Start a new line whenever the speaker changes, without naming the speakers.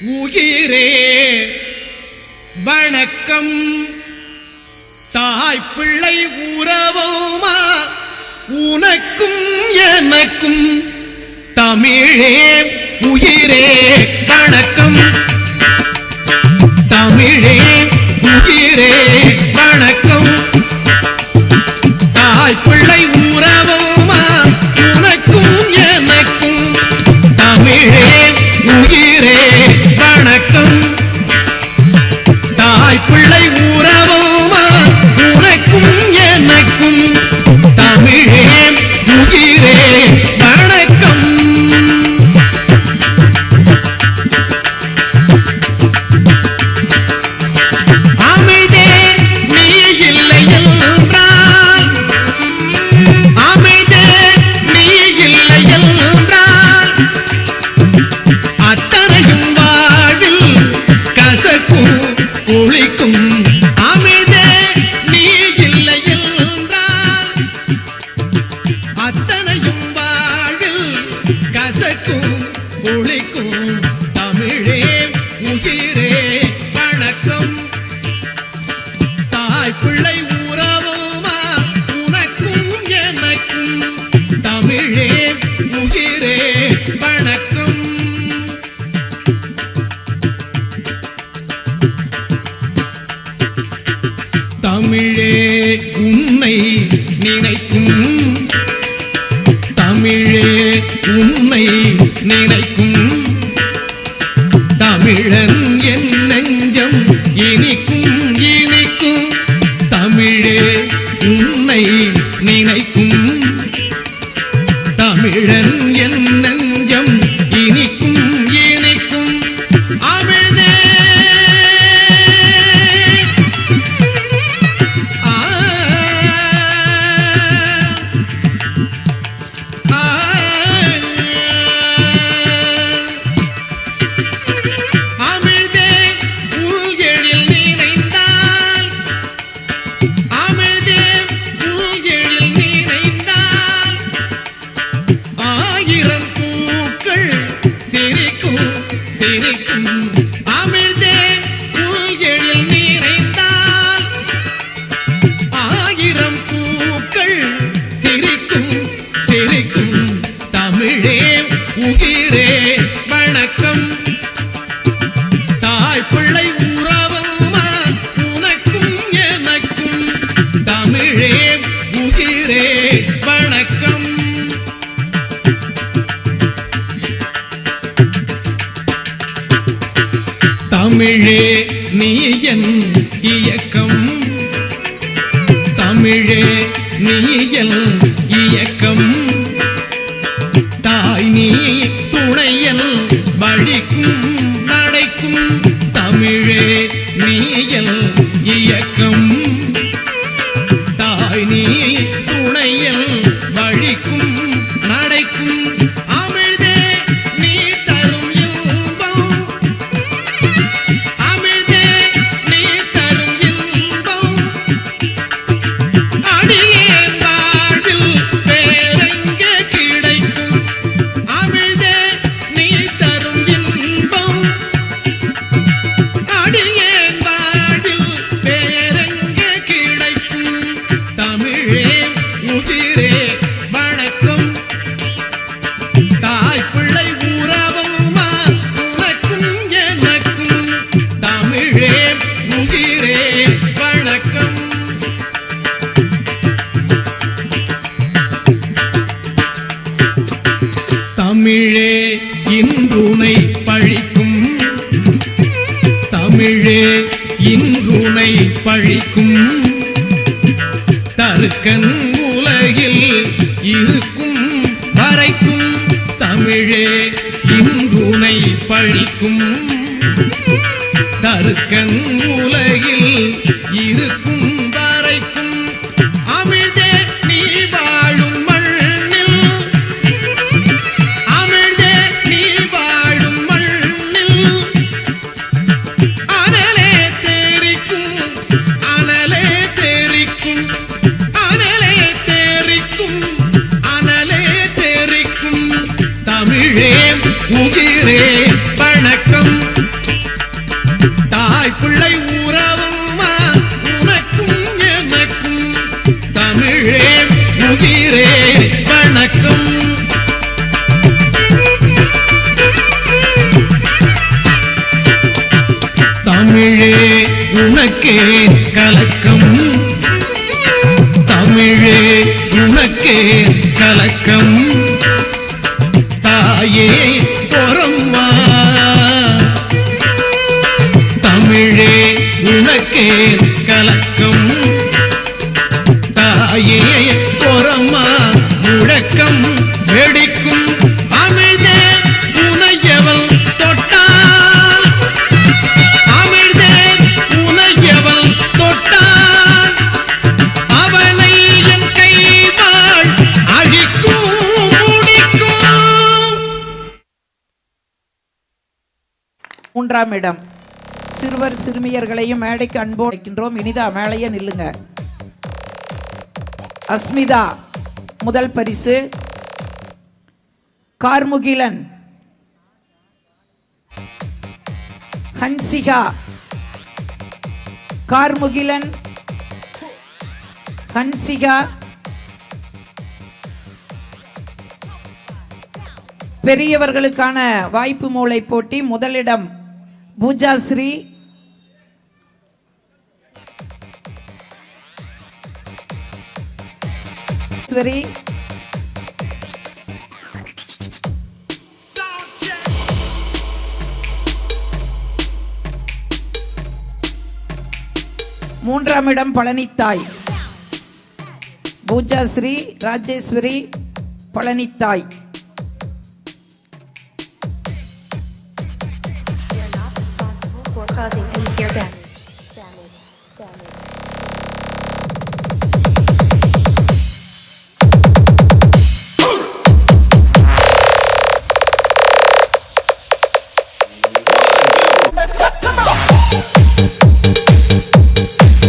உயிரே வணக்கம். தாய் பிள்ளை உறவுமா உனக்கும் எனக்கும் தமிழே உயிரே வணக்கம். தமிழே உயிரே வணக்கம். தாய் உன்னை பிள்ளை உறவுமா? உனக்கும் எனக்கும் தமிழே உயிரே வணக்கம். தமிழே நீ என் இயக்கம். தமிழே நீ Thank you. தமிழே இன்றுனை பழிக்கும். தமிழே இன்றுனை பழிக்கும். தருக்கன் உலகில் இருக்கும் வரைக்கும் தமிழே இன்றுனை பழிக்கும். தருக்கன் உலகில் பிள்ளை உறவுமா உனக்கும் எனக்கும் தமிழே முதிரே வணக்கம். தமிழே உனக்கே கலக்கம். தமிழே உனக்கே கலக்கம்.
மூன்றாம் இடம். சிறுவர் சிறுமியர்களையும் மேடைக்கு அன்போடு அழைக்கின்றோம். இனிதா மேலையே நில்லுங்க. அஸ்மிதா முதல் பரிசு. கார்முகிலன். ஹன்சிகா. கார்முகிலன். ஹன்சிகா. பெரியவர்களுக்கான வாய்ப்பு மூளை போட்டி. முதலிடம் பூஜாஸ்ரீ. ஈஸ்வரி மூன்றாம் இடம் பழனித்தாய். பூஜாஸ்ரீ ராஜேஸ்வரி பழனித்தாய்.